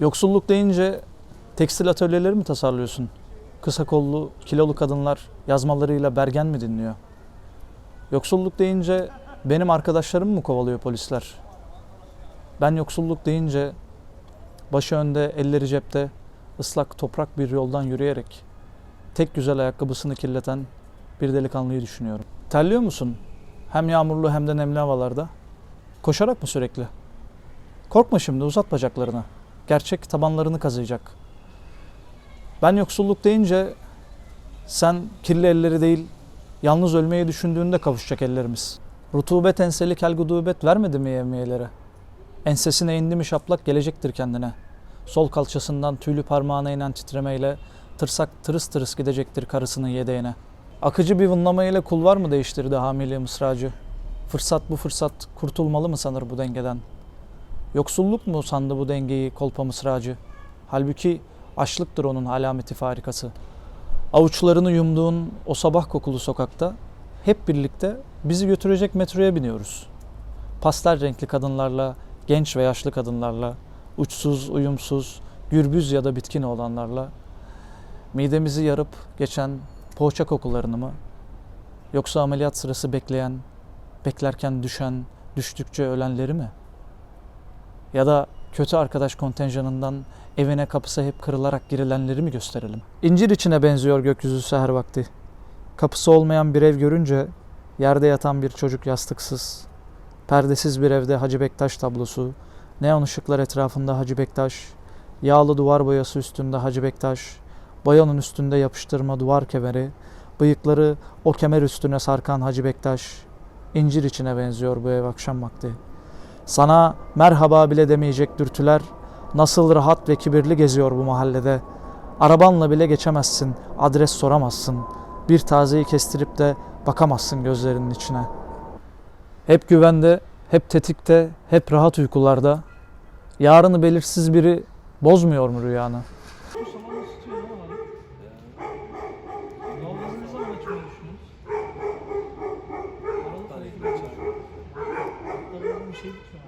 Yoksulluk deyince tekstil atölyeleri mi tasarlıyorsun? Kısa kollu, kilolu kadınlar yazmalarıyla bergen mi dinliyor? Yoksulluk deyince benim arkadaşlarım mı kovalıyor polisler? Ben yoksulluk deyince başı önde, elleri cepte, ıslak toprak bir yoldan yürüyerek tek güzel ayakkabısını kirleten bir delikanlıyı düşünüyorum. Terliyor musun? Hem yağmurlu hem de nemli havalarda. Koşarak mı sürekli? Korkma şimdi uzat bacaklarını. Gerçek tabanlarını kazıyacak. Ben yoksulluk deyince sen kirli elleri değil yalnız ölmeyi düşündüğünde kavuşacak ellerimiz. Rutubet enseli kel gudubet vermedi mi yevmiyelere? Ensesine indi mi şaplak gelecektir kendine. Sol kalçasından tüylü parmağına inen titremeyle tırsak tırıs tırıs gidecektir karısının yedeğine. Akıcı bir vınlamayla kulvar mı değiştirdi hamile mısracı? Fırsat bu fırsat kurtulmalı mı sanır bu dengeden? Yoksulluk mu sandı bu dengeyi kolpa mısracı? Halbuki açlıktır onun alameti farikası. Avuçlarını yumduğun o sabah kokulu sokakta hep birlikte bizi götürecek metroya biniyoruz. Pastel renkli kadınlarla, genç ve yaşlı kadınlarla, uçsuz, uyumsuz, gürbüz ya da bitkin olanlarla midemizi yarıp geçen poğaça kokularını mı? Yoksa ameliyat sırası bekleyen, beklerken düşen, düştükçe ölenleri mi? Ya da kötü arkadaş kontenjanından evine kapısı hep kırılarak girilenleri mi gösterelim? İncir içine benziyor gökyüzü seher vakti. Kapısı olmayan bir ev görünce yerde yatan bir çocuk yastıksız, perdesiz bir evde Hacı Bektaş tablosu, neon ışıklar etrafında Hacı Bektaş, yağlı duvar boyası üstünde Hacı Bektaş, boyanın üstünde yapıştırma duvar kemeri, bıyıkları o kemer üstüne sarkan Hacı Bektaş, incir içine benziyor bu ev akşam vakti. Sana merhaba bile demeyecek dürtüler nasıl rahat ve kibirli geziyor bu mahallede. Arabanla bile geçemezsin, adres soramazsın. Bir tazeyi kestirip de bakamazsın gözlerinin içine. Hep güvende, hep tetikte, hep rahat uykularda. Yarını belirsiz biri bozmuyor mu rüyanı? şey bitmiyor.